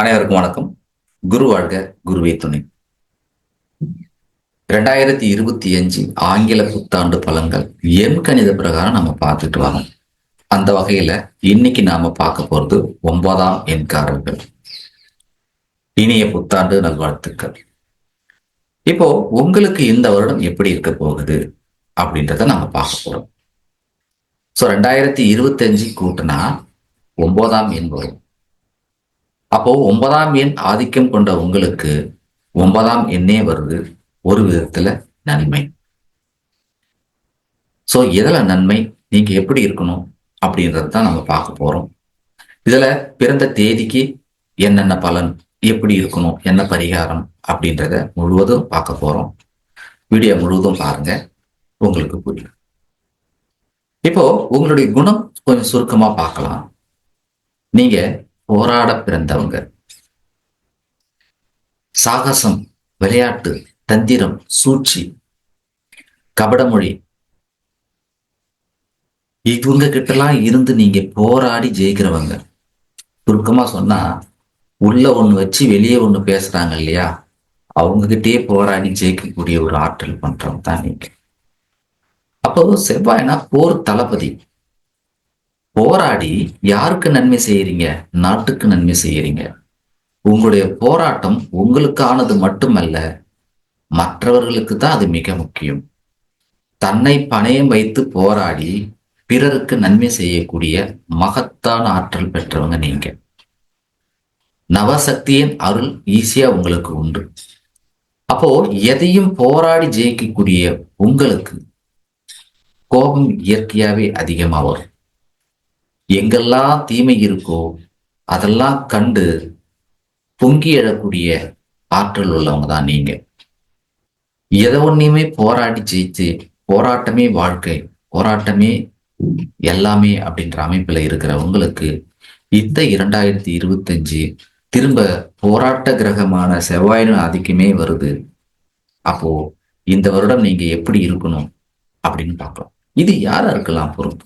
அனைவருக்கும் வணக்கம். குரு வாழ்க குருவே துணை. ரெண்டாயிரத்தி இருபத்தி அஞ்சு ஆங்கில புத்தாண்டு பலன்கள் எண் கணித பிரகாரம் நம்ம பார்த்துட்டு வரோம். அந்த வகையில இன்னைக்கு நாம பார்க்க போறது ஒன்பதாம் எண்காரர்கள். இனிய புத்தாண்டு நல்வாழ்த்துக்கள். இப்போ உங்களுக்கு இந்த வருடம் எப்படி இருக்க போகுது அப்படின்றத நம்ம பார்க்க போறோம். ஸோ ரெண்டாயிரத்தி இருபத்தி அஞ்சு கூட்டினா ஒன்பதாம் எண் வரும். அப்போ ஒன்பதாம் எண் ஆதிக்கம் கொண்ட உங்களுக்கு ஒன்பதாம் எண்ணே வருது ஒரு விதத்துல நன்மை. ஸோ எதுல நன்மை? நீங்க எப்படி இருக்கணும்? அப்படின்றது தான் நம்ம பார்க்க போறோம். இதுல பிறந்த தேதிக்கு என்னென்ன பலன்? எப்படி இருக்கணும்? என்ன பரிகாரம்? அப்படின்றத முழுவதும் பார்க்க போறோம். வீடியோ முழுவதும் பாருங்க. உங்களுக்கு புரியும். இப்போ உங்களுடைய குணம் கொஞ்சம் சுருக்கமா பார்க்கலாம். நீங்க போராட பிறந்தவங்க. சாகசம் விளையாட்டு தந்திரம் சூழ்ச்சி கபடமொழி. இவங்க கிட்டலாம் இருந்து நீங்க போராடி ஜெயிக்கிறவங்க. சுருக்கமா சொன்னா உள்ள ஒண்ணு வச்சு வெளியே ஒண்ணு பேசுறாங்க இல்லையா? அவங்க கிட்டே போராடி ஜெயிக்கக்கூடிய ஒரு ஆற்றல் பண்றவங்க தான் நீங்க. அப்போ செவ்வாய்னா போர் தளபதி. போராடி யாருக்கு நன்மை செய்யறீங்க? நாட்டுக்கு நன்மை செய்யறீங்க. உங்களுடைய போராட்டம் உங்களுக்கானது மட்டுமல்ல மற்றவர்களுக்கு தான் அது மிக முக்கியம். தன்னை பணயம் வைத்து போராடி பிறருக்கு நன்மை செய்யக்கூடிய மகத்தான ஆற்றல் பெற்றவங்க நீங்க. நவசக்தியின் அருள் ஈஸியா உங்களுக்கு உண்டு. அப்போ எதையும் போராடி ஜெயிக்கக்கூடிய உங்களுக்கு கோபம் இயற்கையாவே அதிகமா வரும். எங்கெல்லாம் தீமை இருக்கோ அதெல்லாம் கண்டு பொங்கி எழக்கூடிய ஆற்றல் உள்ளவங்க தான் நீங்க. எதை ஒன்றையுமே போராடி ஜெயிச்சு போராட்டமே வாழ்க்கை போராட்டமே எல்லாமே அப்படின்ற அமைப்புல இருக்கிற உங்களுக்கு இந்த இரண்டாயிரத்தி இருபத்தஞ்சு திரும்ப போராட்ட கிரகமான செவ்வாயின் ஆதிக்கமே வருது. அப்போ இந்த வருடம் நீங்க எப்படி இருக்கணும் அப்படின்னு பார்க்கலாம். இது யாரா இருக்கலாம் பொறுப்பு?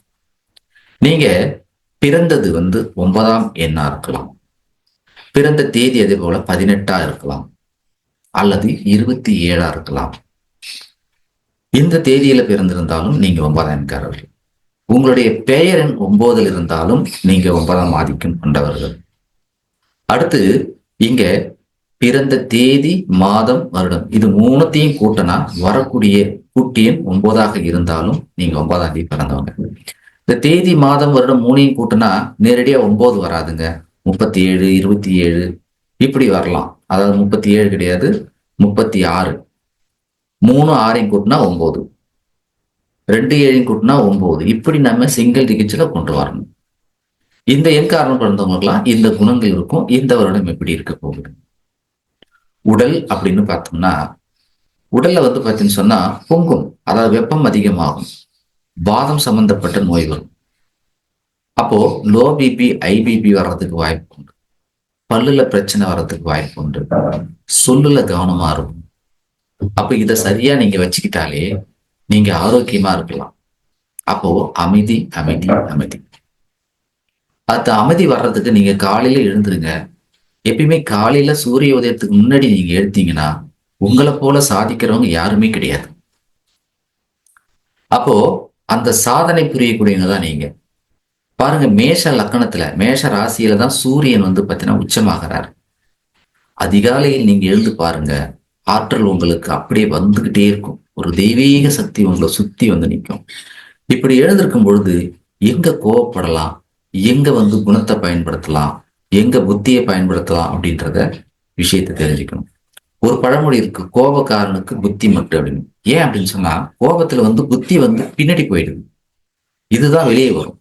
நீங்க பிறந்தது வந்து ஒன்பதாம் எண்ணா இருக்கலாம். பிறந்த தேதி அதே போல பதினெட்டா இருக்கலாம். அல்லது இருபத்தி ஏழா இருக்கலாம். இந்த தேதியில பிறந்திருந்தாலும் நீங்க ஒன்பதாம் எண்காரர்கள். உங்களுடைய பெயர் எண் ஒன்பதில் இருந்தாலும் நீங்க ஒன்பதாம் ஆதிக்கம் கொண்டவர்கள். அடுத்து இங்க பிறந்த தேதி மாதம் வருடம் இது மூணுத்தையும் கூட்டினா வரக்கூடிய கூட்டியன் ஒன்பதாக இருந்தாலும் நீங்க ஒன்பதாம் தேதி பிறந்தவங்க. இந்த தேதி மாதம் வருடம் மூணையும் கூட்டினா நேரடியா ஒன்பது வராதுங்க. முப்பத்தி ஏழு இருபத்தி ஏழு இப்படி வரலாம். அதாவது முப்பத்தி ஏழு கிடையாது முப்பத்தி ஆறு மூணு ஆறையும் கூட்டினா ஒன்பது. ரெண்டு ஏழையும் கூட்டினா ஒன்பது. இப்படி நம்ம சிங்கிள் டிகிட்ஸ்ல கொண்டு வரணும். இந்த எண் காரணம் பிறந்தவங்களுக்குலாம் இந்த குணங்கள் இருக்கும். இந்த வருடம் எப்படி இருக்க போகுது? உடல் அப்படின்னு பார்த்தோம்னா உடல்ல வந்து பார்த்தீங்கன்னு சொன்னா பொங்கும். அதாவது வெப்பம் அதிகமாகும். வாதம் சம்பந்தப்பட்ட நோய் வரும். அப்போ லோ பிபி ஐபிபி வர்றதுக்கு வாய்ப்பு உண்டு. பல்லுல பிரச்சனை வர்றதுக்கு வாய்ப்பு உண்டு. சொல்லுல கவனமா இருக்கும். அப்ப இதை சரியா நீங்க வச்சுக்கிட்டாலே நீங்க ஆரோக்கியமா இருக்கலாம். அப்போ அமைதி அமைதி அமைதி. அடுத்த அமைதி வர்றதுக்கு நீங்க காலையில எழுந்துருங்க. எப்பயுமே காலையில சூரிய உதயத்துக்கு முன்னாடி நீங்க எடுத்தீங்கன்னா உங்களை போல சாதிக்கிறவங்க யாருமே கிடையாது. அப்போ அந்த சாதனை புரியக்கூடியவங்க தான் நீங்க. பாருங்க மேஷ லக்கணத்துல மேஷ ராசியில தான் சூரியன் வந்து பார்த்தீங்கன்னா உச்சமாகிறார். அதிகாலையில் நீங்க எழுந்து பாருங்க ஆற்றல் உங்களுக்கு அப்படியே வந்துகிட்டே இருக்கும். ஒரு தெய்வீக சக்தி உங்களை சுத்தி வந்து நிற்கும் இப்படி எழுந்திருக்கும் பொழுது எங்க கோவப்படலாம்? எங்க வந்து குணத்தை பயன்படுத்தலாம்? எங்க புத்தியை பயன்படுத்தலாம்? அப்படின்றத விஷயத்தை தெரிஞ்சுக்கணும். ஒரு பழமொழி இருக்கு கோபக்காரனுக்கு புத்தி மட்டும் அப்படின்னு. ஏன் அப்படின்னு சொன்னா கோபத்துல வந்து புத்தி வந்து பின்னாடி போயிடுது. இதுதான் வெளியே வரும்.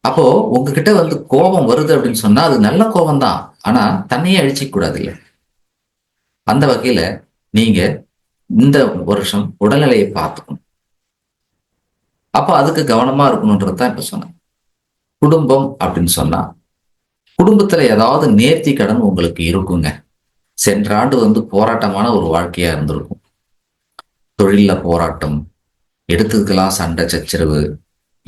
அப்போ உங்ககிட்ட வந்து கோபம் வருது அப்படின்னு சொன்னா அது நல்ல கோபம் தான் ஆனா தன்னையே அழிச்சிக்க கூடாது இல்லை அந்த வகையில நீங்க இந்த வருஷம் உடல்நிலையை பார்த்துக்கணும். அப்போ அதுக்கு கவனமா இருக்கணுன்றது தான் இப்ப சொன்னேன். குடும்பம் அப்படின்னு சொன்னா குடும்பத்துல ஏதாவது நேர்த்தி கடன் உங்களுக்கு இருக்குங்க. சென்ற ஆண்டு வந்து போராட்டமான ஒரு வாழ்க்கையா இருந்திருக்கும். தொழில போராட்டம் எடுத்துக்கலாம் சண்டை சச்சரவு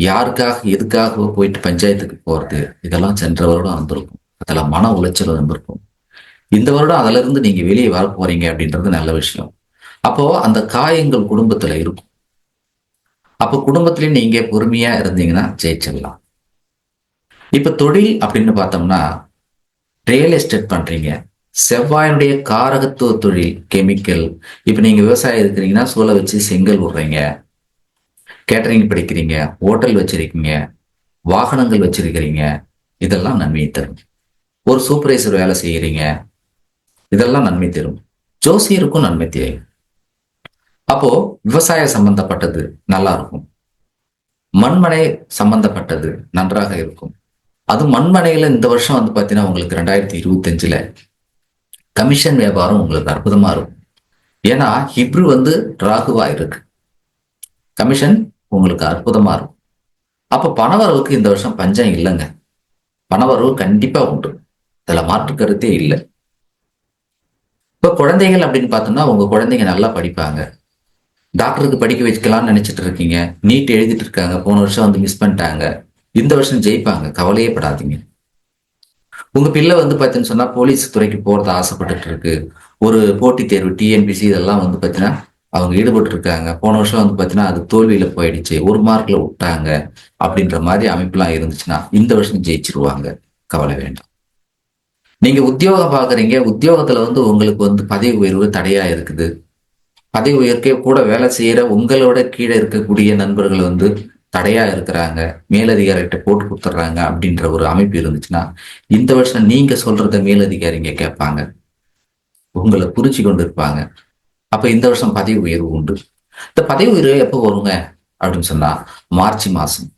யாருக்காக எதுக்காக போயிட்டு பஞ்சாயத்துக்கு போறது இதெல்லாம் சென்ற வருடம் இருந்திருக்கும். அதுல மன உளைச்சல் இருந்திருக்கும். இந்த வருடம் அதுல இருந்து நீங்க வெளியே வர போறீங்க அப்படின்றது நல்ல விஷயம். அப்போ அந்த காயங்கள் குடும்பத்துல இருக்கும். அப்போ குடும்பத்திலயும் நீங்க பொறுமையா இருந்தீங்கன்னா ஜெயிச்சிடலாம். இப்ப தொழில் அப்படின்னு பார்த்தோம்னா ரியல் எஸ்டேட் பண்றீங்க. செவ்வாயினுடைய காரகத்துவ தொழில் கெமிக்கல் இப்ப நீங்க விவசாயம் இருக்கிறீங்கன்னா சூளை வச்சு செங்கல் விடுறீங்க கேட்டரிங் படிக்கிறீங்க ஹோட்டல் வச்சிருக்கீங்க வாகனங்கள் வச்சிருக்கிறீங்க இதெல்லாம் நன்மையை தரும். ஒரு சூப்பர்வைசர் வேலை செய்யறீங்க இதெல்லாம் நன்மை தரும். ஜோசியருக்கும் நன்மை தெரியும் அப்போ விவசாய சம்பந்தப்பட்டது நல்லா இருக்கும். மண்மனை சம்பந்தப்பட்டது நன்றாக இருக்கும். அது மண்மனையில இந்த வருஷம் வந்து பார்த்தீங்கன்னா உங்களுக்கு ரெண்டாயிரத்தி இருபத்தஞ்சுல கமிஷன் வியாபாரம் உங்களுக்கு அற்புதமா இருக்கும். ஏன்னா ஹிப்ரு வந்து ராகுவா இருக்கு. கமிஷன் உங்களுக்கு அற்புதமா இருக்கும். அப்ப பணவரவுக்கு இந்த வருஷம் பஞ்சம் இல்லைங்க. பணவரவு கண்டிப்பா உண்டு. அதுல மாற்று கருத்தே இல்லை. இப்ப குழந்தைகள் அப்படின்னு பார்த்தோம்னா உங்க குழந்தைங்க நல்லா படிப்பாங்க. டாக்டருக்கு படிக்க வைக்கலாம்னு நினைச்சிட்டு இருக்கீங்க. நீட் எழுதிட்டு இருக்காங்க. போன வருஷம் வந்து மிஸ் பண்ணிட்டாங்க. இந்த வருஷம் ஜெயிப்பாங்க. கவலையே படாதீங்க. உங்க பிள்ளை வந்து பார்த்தீங்கன்னு சொன்னா போலீஸ் துறைக்கு போறது ஆசைப்பட்டுட்டு இருக்கு ஒரு போட்டித் தேர்வு டிஎன்பிசி இதெல்லாம் வந்து பார்த்தீங்கன்னா அவங்க ஈடுபட்டு இருக்காங்க போன வருஷம் வந்து பார்த்தீங்கன்னா அது தோல்வியில போயிடுச்சு. ஒரு மார்க்ல விட்டாங்க அப்படின்ற மாதிரி அமைப்புலாம் இருந்துச்சுன்னா இந்த வருஷம் ஜெயிச்சிருவாங்க. கவலை வேண்டாம். நீங்க உத்தியோகம் பாக்குறீங்க. உத்தியோகத்துல வந்து உங்களுக்கு வந்து பதவி உயர்வு தடையா இருக்குது. பதவி உயர்க்கே கூட வேலை செய்யற உங்களோட கீழே இருக்கக்கூடிய நண்பர்கள் வந்து தடையா இருக்கிறாங்க மேலதிகாரிகிட்ட போட்டு கொடுத்துட்றாங்க அப்படின்ற ஒரு அமைப்பு இருந்துச்சுன்னா இந்த வருஷம் நீங்க சொல்றத மேலதிகாரிங்க கேட்பாங்க. உங்களை புரிச்சு கொண்டு இருப்பாங்க அப்ப இந்த வருஷம் பதவி உயர்வு உண்டு. இந்த பதவி உயர்வு எப்போ வருங்க? அப்படின்னு சொன்னா மார்ச் மாசம்.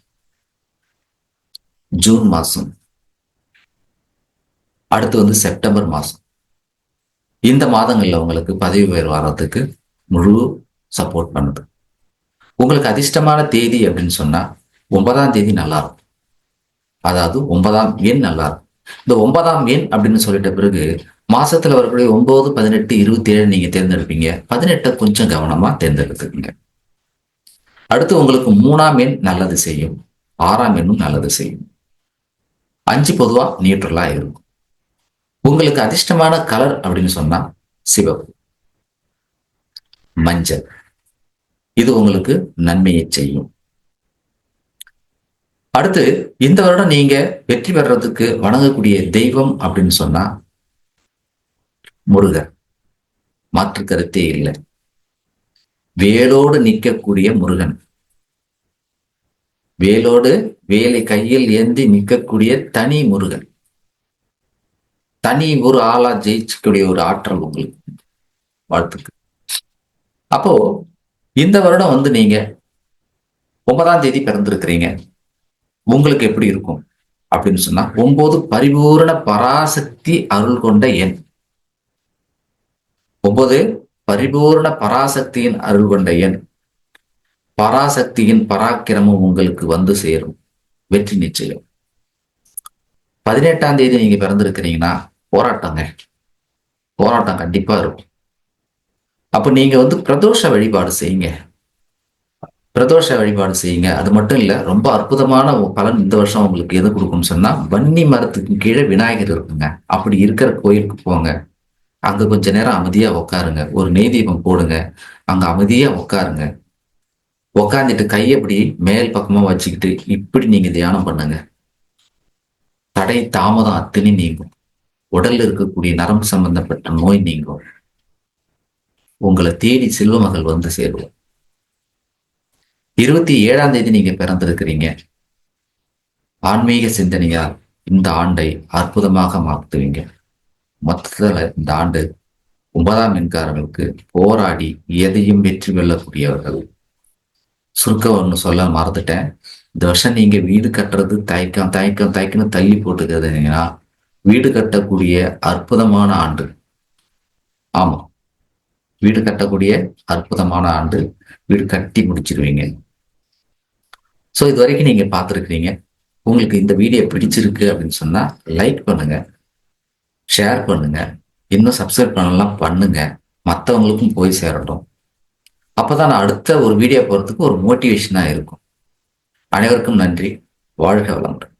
ஜூன் மாசம். அடுத்து வந்து செப்டம்பர் மாசம். இந்த மாதங்கள்ல உங்களுக்கு பதவி உயர்வு வர்றதுக்கு முழு சப்போர்ட் பண்ணுது. உங்களுக்கு அதிர்ஷ்டமான தேதி அப்படின்னு சொன்னா ஒன்பதாம் தேதி நல்லா இருக்கும் அதாவது ஒன்பதாம் எண் நல்லா இருக்கும் இந்த ஒன்பதாம் எண் அப்படின்னு சொல்லிட்ட பிறகு மாசத்துல வரக்கூடிய ஒன்பது பதினெட்டு இருபத்தி ஏழு நீங்க தேர்ந்தெடுப்பீங்க. பதினெட்டை கொஞ்சம் கவனமா தேர்ந்தெடுத்துக்கீங்க. அடுத்து உங்களுக்கு மூணாம் எண் நல்லது செய்யும். ஆறாம் எண்ணும் நல்லது செய்யும். அஞ்சு பொதுவா நியூட்ரலா இருக்கும். உங்களுக்கு அதிர்ஷ்டமான கலர் அப்படின்னு சொன்னா சிவப்பு. மஞ்சள். இது உங்களுக்கு நன்மையை செய்யும். அடுத்து இந்த வருடம் நீங்க வெற்றி பெறதுக்கு வணங்கக்கூடிய தெய்வம் அப்படின்னு சொன்னா முருகர். மாற்று கருத்தே இல்லை. வேலோடு நிற்கக்கூடிய முருகன். வேலோடு வேலை கையில் ஏந்தி நிற்கக்கூடிய தனி முருகன். தனி ஒரு ஆளா ஜெயிச்சக்கூடிய ஒரு ஆற்றல் உங்களுக்கு வாழ்த்துக்கு அப்போ இந்த வருடம் வந்து நீங்க ஒன்பதாம் தேதி பிறந்திருக்கிறீங்க. உங்களுக்கு எப்படி இருக்கும்? அப்படின்னு சொன்னா ஒன்பது பரிபூரண பராசக்தி அருள் கொண்ட எண். ஒன்பது பரிபூர்ண பராசக்தியின் அருள் கொண்ட எண். பராசக்தியின் பராக்கிரமம் உங்களுக்கு வந்து சேரும். வெற்றி நிச்சயம். பதினெட்டாம் தேதி நீங்க பிறந்திருக்கிறீங்கன்னா போராட்டங்க. போராட்டம் கண்டிப்பா இருக்கும். அப்ப நீங்க வந்து பிரதோஷ வழிபாடு செய்யுங்க. பிரதோஷ வழிபாடு செய்யுங்க. அது மட்டும் இல்ல ரொம்ப அற்புதமான பலன் இந்த வருஷம் உங்களுக்கு எது கொடுக்கும்னு சொன்னா வன்னி மரத்துக்கு கீழே விநாயகர் இருக்குங்க. அப்படி இருக்கிற கோயிலுக்கு போங்க. அங்க கொஞ்ச நேரம் அமைதியா உட்காருங்க ஒரு நெய்தீபம் போடுங்க. அங்க அமைதியா உட்காருங்க உக்காந்துட்டு கையை இப்படி மேல் பக்கமா வச்சுக்கிட்டு இப்படி நீங்க தியானம் பண்ணுங்க. தடை தாமதம் அத்தனை நீங்கும். உடல்ல இருக்கக்கூடிய நரம்பு சம்பந்தப்பட்ட நோய் நீங்கும். உங்களை தேடி செல்வமகள் வந்து சேருவோம். இருபத்தி ஏழாம் தேதி நீங்க பிறந்திருக்கிறீங்க. ஆன்மீக சிந்தனையால் இந்த ஆண்டை அற்புதமாக மாற்றுவீங்க. மொத்தத்தில் இந்த ஆண்டு ஒன்பதாம் மின்காரர்களுக்கு போராடி எதையும் வெற்றி வெல்லக்கூடியவர்கள் சுருக்கம் ஒன்று சொல்ல மறந்துட்டேன். இந்த வருஷம் நீங்க வீடு கட்டுறது தயக்கம் தயக்கம் தயக்கம்னு தள்ளி போட்டுக்கிறதுங்கன்னா வீடு கட்டக்கூடிய அற்புதமான ஆண்டு. ஆமா. வீடு கட்டக்கூடிய அற்புதமான ஆண்டு. வீடு கட்டி முடிச்சிருவீங்க. ஸோ இது வரைக்கும் நீங்கள் பார்த்துருக்கிறீங்க. உங்களுக்கு இந்த வீடியோ பிடிச்சிருக்கு அப்படின்னு சொன்னால் லைக் பண்ணுங்க. ஷேர் பண்ணுங்க. இன்னும் சப்ஸ்கிரைப் பண்ணலாம் பண்ணுங்க. மற்றவங்களுக்கும் போய் சேரட்டும். அப்போதான் நான் அடுத்த ஒரு வீடியோ போகிறதுக்கு ஒரு மோட்டிவேஷனாக இருக்கும். அனைவருக்கும் நன்றி. வாழ்க வளமுடன்.